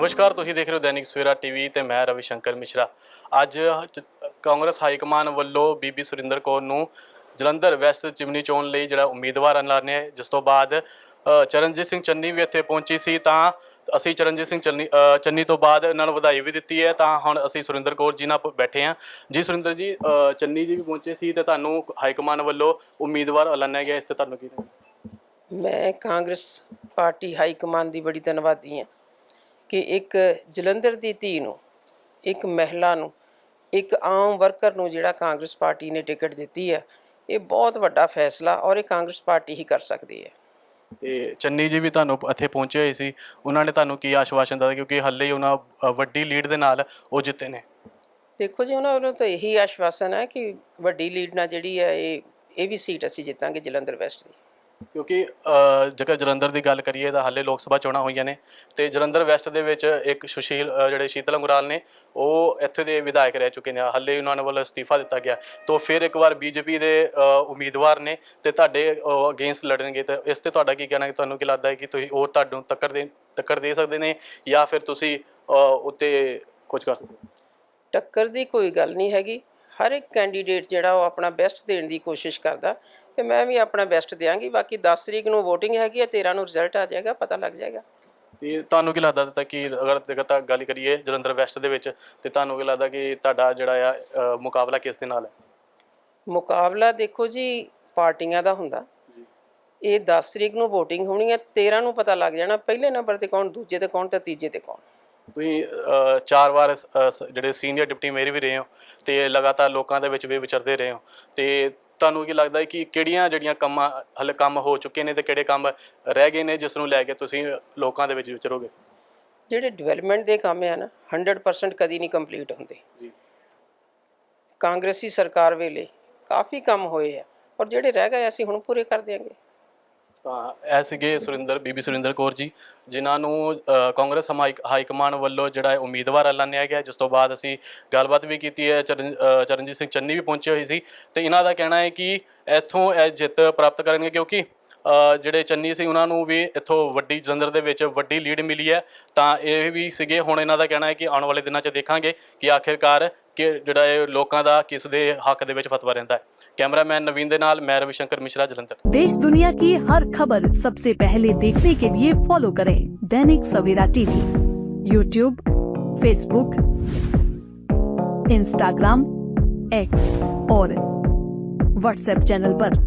ਨਮਸਕਾਰ, ਤੁਸੀਂ ਦੇਖ ਰਹੇ ਹੋ ਦੈਨਿਕ ਸਵੇਰਾ ਟੀਵੀ ਤੇ ਮੈਂ ਰਵੀ ਸ਼ੰਕਰ ਮਿਸ਼ਰਾ। ਅੱਜ ਕਾਂਗਰਸ ਹਾਈ ਕਮਾਨ ਵੱਲੋਂ ਬੀਬੀ ਸੁਰਿੰਦਰ ਕੌਰ ਨੂੰ ਜਲੰਧਰ ਵੈਸਟ ਚਿਮਨੀ ਚੋਣ ਲਈ ਜਿਹੜਾ ਉਮੀਦਵਾਰ ਐਲਾਨਿਆ ਜਿਸ ਤੋਂ ਬਾਅਦ ਚਰਨਜੀਤ ਸਿੰਘ ਚੰਨੀ ਵੀ ਇੱਥੇ ਪਹੁੰਚੀ ਸੀ, ਤਾਂ ਅਸੀਂ ਚਰਨਜੀਤ ਸਿੰਘ ਚੰਨੀ ਚੰਨੀ ਤੋਂ ਬਾਅਦ ਇਹਨਾਂ ਨੂੰ ਵਧਾਈ ਵੀ ਦਿੱਤੀ ਹੈ, ਤਾਂ ਹੁਣ ਅਸੀਂ ਸੁਰਿੰਦਰ ਕੌਰ ਜੀ ਨਾਲ ਬੈਠੇ ਹਾਂ। ਜੀ ਸੁਰਿੰਦਰ ਜੀ ਚੰਨੀ ਜੀ ਵੀ ਪਹੁੰਚੇ ਸੀ ਤੇ ਤੁਹਾਨੂੰ ਹਾਈ ਕਮਾਨ ਵੱਲੋਂ ਉਮੀਦਵਾਰ ਐਲਾਨਿਆ ਗਿਆ, ਇਸ ਤੇ ਤੁਹਾਨੂੰ ਕੀ ਮੈਂ ਕਾਂਗਰਸ ਪਾਰਟੀ ਹਾਈ ਕਮਾਂਡ ਦੀ ਬੜੀ ਧੰਨਵਾਦੀ ਹਾਂ। ਕਿ ਇੱਕ ਜਲੰਧਰ ਦੀ ਧੀ ਨੂੰ ਇੱਕ ਮਹਿਲਾ ਨੂੰ ਇੱਕ ਆਮ ਵਰਕਰ ਨੂੰ ਜਿਹੜਾ ਕਾਂਗਰਸ ਪਾਰਟੀ ਨੇ ਟਿਕਟ ਦਿੱਤੀ ਹੈ ਇਹ ਬਹੁਤ ਵੱਡਾ ਫੈਸਲਾ ਔਰ ਇਹ ਕਾਂਗਰਸ ਪਾਰਟੀ ਹੀ ਕਰ ਸਕਦੀ ਹੈ। ਤੇ ਚੰਨੀ ਜੀ ਵੀ ਤੁਹਾਨੂੰ ਇੱਥੇ ਪਹੁੰਚੇ ਹੋਏ ਸੀ ਉਹਨਾਂ ਨੇ ਤੁਹਾਨੂੰ ਕੀ ਆਸ਼ਵਾਸਨ ਦਿੱਤਾ? ਕਿਉਂਕਿ ਹੱਲੇ ਹੀ ਉਹਨਾਂ ਵੱਡੀ ਲੀਡ ਦੇ ਨਾਲ ਉਹ ਜਿੱਤੇ ਨੇ। ਦੇਖੋ ਜੀ ਉਹਨਾਂ ਵੱਲੋਂ ਤਾਂ ਇਹੀ ਆਸ਼ਵਾਸਨ ਹੈ ਕਿ ਵੱਡੀ ਲੀਡ ਨਾਲ ਜਿਹੜੀ ਹੈ ਇਹ ਇਹ ਵੀ ਸੀਟ ਅਸੀਂ ਜਿੱਤਾਂਗੇ ਜਲੰਧਰ ਵੈਸਟ ਦੀ। ਕਿਉਂਕਿ ਜੇਕਰ ਜਲੰਧਰ ਦੀ ਗੱਲ ਕਰੀਏ ਤਾਂ ਹਾਲੇ ਲੋਕ ਸਭਾ ਚੋਣਾਂ ਹੋਈਆਂ ਨੇ ਤੇ ਜਲੰਧਰ ਵੈਸਟ ਦੇ ਵਿੱਚ ਇੱਕ ਸੁਸ਼ੀਲ ਅ, ਜਿਹੜੇ ਸ਼ੀਤਲ ਅੰਗਰਾਲ ਨੇ ਉਹ ਇੱਥੇ ਦੇ ਵਿਧਾਇਕ ਰਹਿ ਚੁੱਕੇ ਨੇ। ਹਾਲੇ ਉਹਨਾਂ ਵੱਲੋਂ ਅਸਤੀਫਾ ਦਿੱਤਾ ਗਿਆ। ਤੋਂ ਫਿਰ ਇੱਕ ਵਾਰ ਬੀਜੇਪੀ ਦੇ ਅ, ਉਮੀਦਵਾਰ ਨੇ ਤੇ ਤੁਹਾਡੇ ਅਗੇਂਸਟ ਲੜਨਗੇ। ਤਾਂ ਇਸ ਤੇ ਤੁਹਾਡਾ ਕੀ ਕਹਿਣਾ ਕਿ ਤੁਹਾਨੂੰ ਕੀ ਲੱਗਦਾ ਹੈ ਕਿ ਤੁਸੀਂ ਉਹ ਤੁਹਾਨੂੰ ਟੱਕਰ ਦੇ ਟੱਕਰ ਦੇ ਸਕਦੇ ਨੇ ਜਾਂ ਫਿਰ ਤੁਸੀਂ ਅ, ਉੱਤੇ ਕੁਝ ਕਰ ਸਕਦੇ ਹੋ? ਟੱਕਰ ਦੀ ਕੋਈ ਗੱਲ ਨਹੀਂ ਹੈਗੀ। ਹਰ ਇੱਕ ਕੈਂਡੀਡੇਟ ਜਿਹੜਾ ਉਹ ਆਪਣਾ ਬੈਸਟ ਦੇਣ ਦੀ ਕੋਸ਼ਿਸ਼ ਕਰਦਾ ਤੇ ਮੈਂ ਵੀ ਆਪਣਾ ਬੈਸਟ ਦਿਆਂਗੀ ਬਾਕੀ 10 ਤਰੀਕ ਨੂੰ VOTING ਹੈਗੀ ਹੈ 13 ਨੂੰ ਰਿਜ਼ਲਟ ਆ ਜਾਏਗਾ ਪਤਾ ਲੱਗ ਜਾਏਗਾ। ਤੇ ਤੁਹਾਨੂੰ ਕੀ ਲੱਗਦਾ ਤਾਂ ਕਿ ਅਗਰ ਜੇਕਰ ਤਾਂ ਗੱਲ ਕਰੀਏ ਜਲੰਧਰ ਵੈਸਟ ਦੇ ਵਿੱਚ ਤੇ ਤੁਹਾਨੂੰ ਕੀ ਲੱਗਦਾ ਕਿ ਤੁਹਾਡਾ ਜਿਹੜਾ ਆ ਮੁਕਾਬਲਾ ਕਿਸ ਦੇ ਨਾਲ ਹੈ? ਮੁਕਾਬਲਾ ਦੇਖੋ ਜੀ ਪਾਰਟੀਆਂ ਦਾ ਹੁੰਦਾ। ਇਹ 10 ਤਰੀਕ ਨੂੰ VOTING ਹੋਣੀ ਹੈ 13 ਨੂੰ ਪਤਾ ਲੱਗ ਜਾਣਾ ਪਹਿਲੇ ਨੰਬਰ ਤੇ ਕੌਣ ਦੂਜੇ ਤੇ ਕੌਣ ਤੇ ਤੀਜੇ ਤੇ ਕੌਣ। ਤੁਸੀਂ ਚਾਰ ਵਾਰ ਜਿਹੜੇ ਸੀਨੀਅਰ ਡਿਪਟੀ ਮੇਅਰ ਵੀ ਰਹੇ ਹੋ ਤੇ ਲਗਾਤਾਰ ਲੋਕਾਂ ਦੇ ਵਿੱਚ ਵੀ ਵਿਚਰਦੇ ਰਹੇ ਹੋ ਤੇ ਤੁਹਾਨੂੰ ਕੀ ਲੱਗਦਾ ਹੈ ਕਿ ਕਿਹੜੀਆਂ ਜਿਹੜੀਆਂ ਕੰਮਾਂ ਹਲੇ ਕੰਮ ਹੋ ਚੁੱਕੇ ਨੇ ਤੇ ਕਿਹੜੇ ਕੰਮ ਰਹਿ ਗਏ ਨੇ ਜਿਸ ਨੂੰ ਲੈ ਕੇ ਤੁਸੀਂ ਲੋਕਾਂ ਦੇ ਵਿੱਚ ਵਿਚਰੋਗੇ? ਜਿਹੜੇ ਡਿਵੈਲਪਮੈਂਟ ਦੇ ਕੰਮ ਆ ਨਾ 100% ਕਦੀ ਨਹੀਂ ਕੰਪਲੀਟ ਹੁੰਦੇ। ਜੀ। ਕਾਂਗਰਸੀ ਸਰਕਾਰ ਵੇਲੇ ਕਾਫੀ ਕੰਮ ਹੋਏ ਆ ਔਰ ਜਿਹੜੇ ਰਹਿ ਗਏ ਅਸੀਂ ਹੁਣ ਪੂਰੇ ਕਰ ਦਿਆਂਗੇ। ਤਾਂ ਇਹ ਸੀਗੇ ਸੁਰਿੰਦਰ ਬੀਬੀ ਸੁਰਿੰਦਰ ਕੌਰ ਜੀ ਜਿਨ੍ਹਾਂ ਨੂੰ ਅ, ਕਾਂਗਰਸ ਹਮਾਈ ਹਾਈ ਕਮਾਂਡ ਵੱਲੋਂ ਜਿਹੜਾ ਹੈ ਉਮੀਦਵਾਰ ਐਲਾਨਿਆ ਗਿਆ। ਜਿਸ ਤੋਂ ਬਾਅਦ ਅਸੀਂ ਗੱਲਬਾਤ ਵੀ ਕੀਤੀ ਹੈ ਚਰਨ- ਅ, ਚਰਨਜੀਤ ਸਿੰਘ ਚੰਨੀ ਵੀ ਪਹੁੰਚੇ ਹੋਏ ਸੀ। ਤੇ ਇਹਨਾਂ ਦਾ ਕਹਿਣਾ ਹੈ ਕਿ ਇੱਥੋਂ ਇਹ ਜਿੱਤ ਪ੍ਰਾਪਤ ਕਰਨਗੇ ਕਿਉਂਕਿ ਅ, ਜਿਹੜੇ ਚੰਨੀ ਸੀ ਉਹਨਾਂ ਨੂੰ ਵੀ ਇੱਥੋਂ ਵੱਡੀ ਜਲੰਧਰ ਦੇ ਵਿੱਚ ਵੱਡੀ ਲੀਡ ਮਿਲੀ ਹੈ। ਤਾਂ ਇਹ ਵੀ ਸੀਗੇ। ਹੁਣ ਇਹਨਾਂ ਦਾ ਕਹਿਣਾ ਹੈ ਕਿ ਆਉਣ ਵਾਲੇ ਦਿਨਾਂ 'ਚ ਦੇਖਾਂਗੇ ਕਿ ਆਖਿਰਕਾਰ ਕਿ ਜਿਹੜਾ ਇਹ ਲੋਕਾਂ ਦਾ ਕਿਸ ਦੇ ਹੱਕ ਦੇ ਵਿੱਚ ਫਤਵਾ ਰਹਿੰਦਾ ਹੈ ਕੈਮਰਾਮੈਨ ਨਵੀਨ ਦੇ ਨਾਲ ਮੈਂ ਰਵੀ ਸ਼ੰਕਰ ਮਿਸ਼ਰਾ ਜਲੰਧਰ देश दुनिया की हर खबर सबसे पहले देखने के लिए फॉलो करें Dainik Savera TV YouTube Facebook Instagram X और व्हाट्सएप चैनल पर।